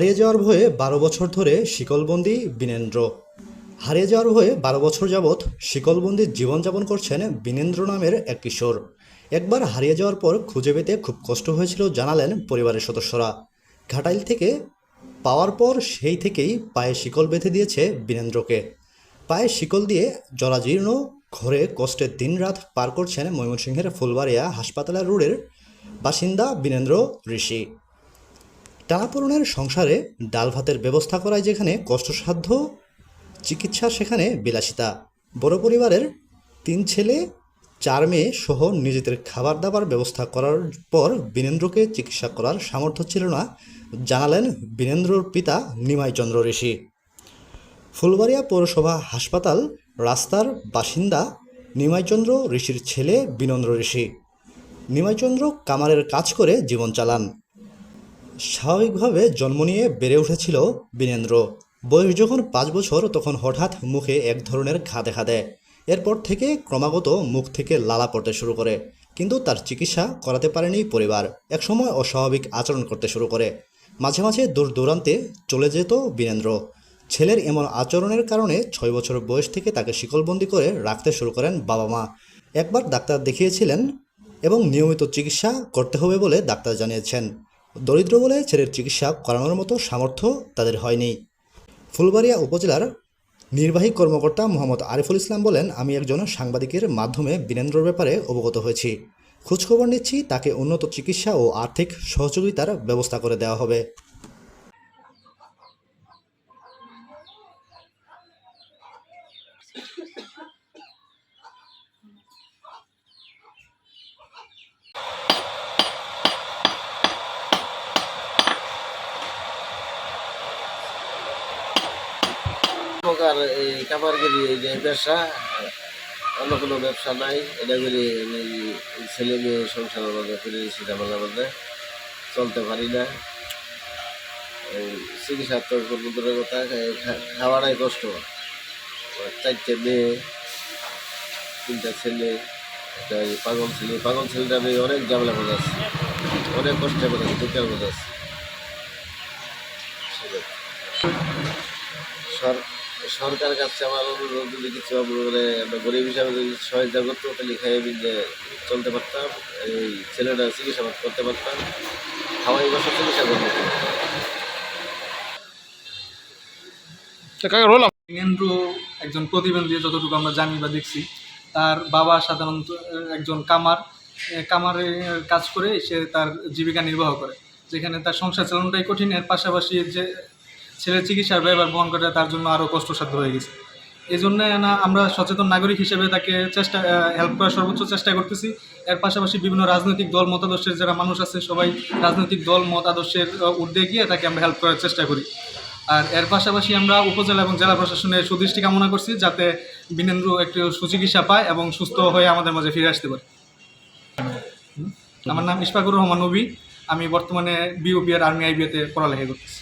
হারিয়ে যাওয়ার ভয়ে বারো বছর ধরে শিকলবন্দি বিনেন্দ্র হারিয়ে যাওয়ার ভয়ে বারো বছর যাবৎ শিকলবন্দি জীবনযাপন করছেন বিনেন্দ্র নামের এক কিশোর। একবার হারিয়ে যাওয়ার পর খুঁজে পেতে খুব কষ্ট হয়েছিল জানালেন পরিবারের সদস্যরা। ঘাটাইল থেকে পাওয়ার পর সেই থেকেই পায়ে শিকল বেঁধে দিয়েছে বিনেন্দ্রকে পায়ে শিকল দিয়ে জরাজীর্ণ ঘরে কষ্টের দিনরাত পার করছেন ময়মনসিংহের ফুলবাড়িয়া হাসপাতালের রোডের বাসিন্দা বিনেন্দ্র ঋষি। টানাপোড়নের সংসারে ডাল ভাতের ব্যবস্থা করায় যেখানে কষ্টসাধ্য, চিকিৎসা সেখানে বিলাসিতা। বড় পরিবারের তিন ছেলে, চার মেয়ে সহ নিজেদের খাবার দাবার ব্যবস্থা করার পর বীরেন্দ্রকে চিকিৎসা করার সামর্থ্য ছিল না, জানালেন বীরেন্দ্রর পিতা নিমাইচন্দ্র ঋষি। ফুলবাড়িয়া পৌরসভা হাসপাতাল রাস্তার বাসিন্দা নিমাইচন্দ্র ঋষির ছেলে বিনন্দ্র ঋষি। নিমাইচন্দ্র কামারের কাজ করে জীবন চালান। স্বাভাবিকভাবে জন্ম নিয়ে বেড়ে উঠেছিল বীরেন্দ্র। বয়স যখন পাঁচ বছর, তখন হঠাৎ মুখে এক ধরনের ঘা দেখা দেয় এরপর থেকে ক্রমাগত মুখ থেকে লালা পড়তে শুরু করে। কিন্তু তার চিকিৎসা করাতে পারেনি পরিবার। একসময় অস্বাভাবিক আচরণ করতে শুরু করে। মাঝে মাঝে দূর দূরান্তে চলে যেত বীরেন্দ্র। ছেলের এমন আচরণের কারণে ছয় বছর বয়স থেকে তাকে শিকলবন্দি করে রাখতে শুরু করেন বাবা মা। একবার ডাক্তার দেখিয়েছিলেন এবং নিয়মিত চিকিৎসা করতে হবে বলে ডাক্তার জানিয়েছেন। দরিদ্র বলে ছেলের চিকিৎসা করানোর মতো সামর্থ্য তাদের হয়নি। ফুলবাড়িয়া উপজেলার নির্বাহী কর্মকর্তা মোহাম্মদ আরিফুল ইসলাম বলেন, আমি একজন সাংবাদিকের মাধ্যমে বীরেন্দ্রর ব্যাপারে অবগত হয়েছি। খোঁজখবর নিচ্ছি, তাকে উন্নত চিকিৎসা ও আর্থিক সহযোগিতার ব্যবস্থা করে দেওয়া হবে। প্রকার এই কাপড়গিরি এই যে ব্যবসা, অন্য কোনো ব্যবসা নাই। এটা করি ছেলে মেয়ে সংসারের মধ্যে ফিরে দিচ্ছি ঝামেলার মধ্যে চলতে পারি না। চিকিৎসা তো করব দূরের কথা খাওয়াটাই কষ্ট। চারটে মেয়ে, তিনটা ছেলে, একটা পাগল ছেলে। পাগল ছেলেটা আমি অনেক ঝামেলা বোঝাচ্ছি অনেক কষ্টে বোঝাচ্ছি দুঃখের বোঝাচ্ছি সর- সরকার কাছে আমার অনুরোধ যদি কিছু মানে আমরা গরিব হিসাবে যদি সহায়তা করতো তাহলে খাইয়ে যে চলতে পারতাম এই ছেলেটা চিকিৎসা করতে পারতাম খাওয়াই বছর চিকিৎসা করতে পারতাম। ইন্দ্র একজন প্রতিবন্ধী যতটুকু আমরা জানি বা দেখছি তার বাবা সাধারণত একজন কামার। এ, কামারের কাজ করে সে তার জীবিকা নির্বাহ করে যেখানে তার সংসার চালানোটাই কঠিন। এর পাশাপাশি যে ছেলের চিকিৎসার ব্যয়ভার বহন করে তার জন্য আরও কষ্টসাধ্য হয়ে গেছে। এই জন্য না আমরা সচেতন নাগরিক হিসেবে তাকে চেষ্টা হেল্প করার সর্বোচ্চ চেষ্টা করতেছি। এর পাশাপাশি বিভিন্ন রাজনৈতিক দল, মতাদর্শের যারা মানুষ আছে, সবাই রাজনৈতিক দল, মতাদর্শের ঊর্ধ্বে গিয়ে তাকে আমরা হেল্প করার চেষ্টা করি। আর এর পাশাপাশি আমরা উপজেলা এবং জেলা প্রশাসনের সুদৃষ্টি কামনা করছি, যাতে বিনেন্দ্র একটু সুচিকিৎসা পায় এবং সুস্থ হয়ে আমাদের মাঝে ফিরে আসতে পারে। আমার নাম ইশফাকুর রহমান নবী। আমি বর্তমানে বিওপি আর আর্মি আইবিএতে পড়ালেখা করতেছি।